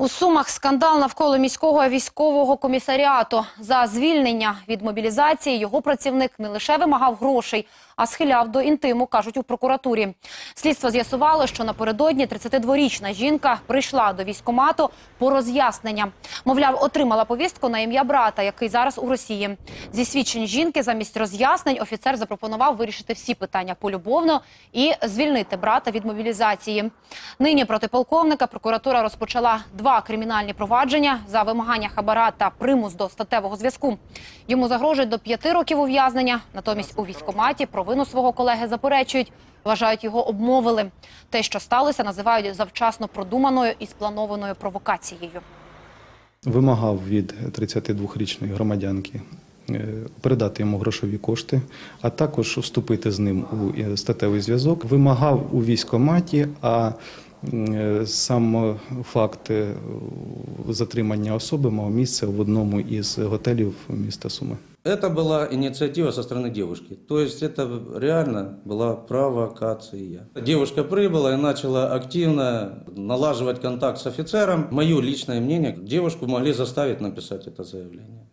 У Сумах скандал навколо міського військового комісаріату. За звільнення від мобілізації його працівник не лише вимагав грошей, а схиляв до інтиму, кажуть у прокуратурі. Слідство з'ясувало, що напередодні 32-річна жінка прийшла до військкомату по роз'яснення. Мовляв, отримала повістку на ім'я брата, який зараз у Росії. Зі свідчень жінки замість роз'яснень офіцер запропонував вирішити всі питання полюбовно і звільнити брата від мобілізації. Нині проти полковника прокуратура розпочала два кримінальні провадження за вимагання хабара та примус до статевого зв'язку. Йому загрожують до п'яти років ув'язнення. Натомість у військкоматі провину свого колеги заперечують. Вважають, його обмовили. Те, що сталося, називають завчасно продуманою і спланованою провокацією. Вимагав від 32-річної громадянки е, передати йому грошові кошти, а також вступити з ним у е, статевий зв'язок. Вимагав у військкоматі, а сам факт е, затримання особи мав місце в одному із готелів міста Суми. Это была инициатива со стороны девушки. То есть это реально была провокация. Девушка прибыла и начала активно налаживать контакт с офицером. Мое личное мнение, девушку могли заставить написать это заявление.